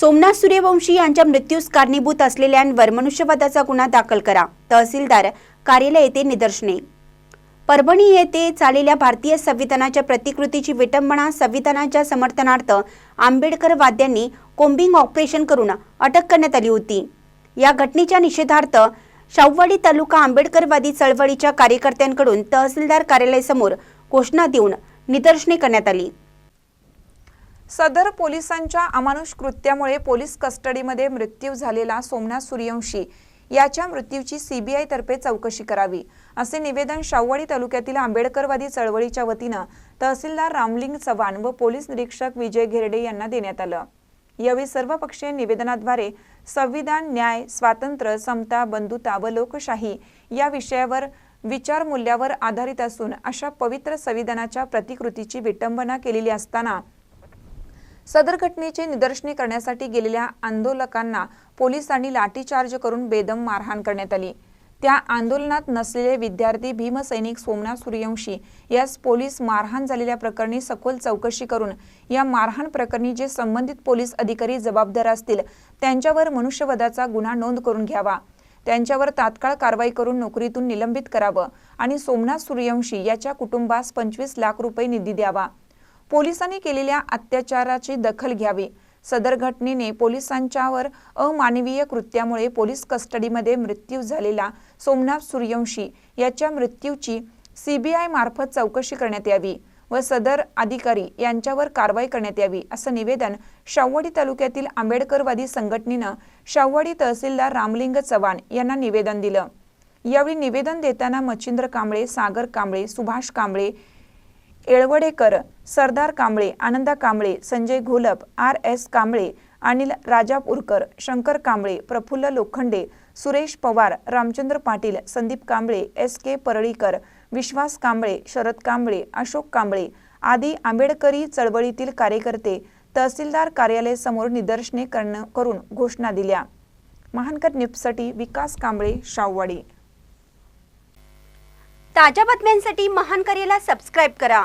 सोमनाथ सूर्यवंशी यांच्या मृत्यूस कारणीभूत असलेल्यांवर मनुष्यवधाचा गुन्हा दाखल करा. तहसीलदार कार्यालय येथे निदर्शने. परभणी येथे चाललेल्या भारतीय संविधानाच्या प्रतिकृतीची विटंबना संविधानाच्या समर्थनार्थ आंबेडकरवाद्यांनी कोंबिंग कोम्बिंग ऑपरेशन करून अटक करण्यात आली होती. या घटनेच्या निषेधार्थ शाहूवाडी तालुका आंबेडकरवादी चळवळीच्या कार्यकर्त्यांकडून तहसीलदार कार्यालयासमोर घोषणा देऊन निदर्शने करण्यात आली. सदर पोलिसांच्या अमानुष कृत्यामुळे पोलीस कस्टडीमध्ये मृत्यू झालेला सोमनाथ सूर्यवंशी. याच्या मृत्यूची सीबीआय तर्फे चौकशी करावी असे निवेदन शाहूवाडी तालुक्यातील आंबेडकरवादी चळवळीच्या वतीनं तहसीलदार रामलिंग चव्हाण व पोलीस निरीक्षक विजय घेरडे यांना देण्यात आलं. यावेळी सर्वपक्षीय निवेदनाद्वारे संविधान न्याय स्वातंत्र्य समता बंधुता व लोकशाही या विषयावर विचारमूल्यावर आधारित असून अशा पवित्र संविधानाच्या प्रतिकृतीची विटंबना केलेली असताना सदर घटनेचे निदर्शने करण्यासाठी गेलेल्या आंदोलकांना पोलिसांनी लाठीचार्ज करून बेदम मारहाण करण्यात आली. त्या आंदोलनात नसलेले विद्यार्थी भीमसैनिक सोमनाथ सूर्यवंशी यास पोलीस मारहाण झालेल्या प्रकरणी सखोल चौकशी करून या मारहाण प्रकरणी जे संबंधित पोलीस अधिकारी जबाबदार असतील त्यांच्यावर मनुष्यवधाचा गुन्हा नोंद करून घ्यावा. त्यांच्यावर तात्काळ कारवाई करून नोकरीतून निलंबित करावं आणि सोमनाथ सूर्यवंशी याच्या कुटुंबास पंचवीस लाख रुपये निधी द्यावा. पोलिसांनी केलेल्या अत्याचाराची दखल घ्यावी. सदर घटनेने पोलिसांच्यावर अमानवीय कृत्यामुळे पोलीस कस्टडीमध्ये मृत्यू झालेला सोमनाथ सूर्यवंशी याच्या मृत्यूची सीबीआय मार्फत चौकशी करण्यात यावी व सदर अधिकारी यांच्यावर कारवाई करण्यात यावी असं निवेदन शाववाडी तालुक्यातील आंबेडकरवादी संघटनेनं शाववाडी तहसीलदार रामलिंग चव्हाण यांना निवेदन दिलं. यावेळी निवेदन देताना Machhindra Kamble Sagar Kamble Subhash Kamble Yelavadekar Sardar Kamble Ananda Kamble Sanjay Gholap R S Kamble Anil Rajapurkar Shankar Kamble Prafulla Lokhande Suresh Pawar Ramchandra Patil Sandeep Kamble S K Parlikar Vishwas Kamble Sharad Kamble Ashok Kamble आदी आंबेडकरी चळवळीतील कार्यकर्ते तहसीलदार कार्यालय समोर निदर्शने करणं करून घोषणा दिल्या. महानकर न्यूजसाठी विकास कांबळे शाववाडी ताज्या बातम्यांसाठी महान करेला सबस्क्राईब करा.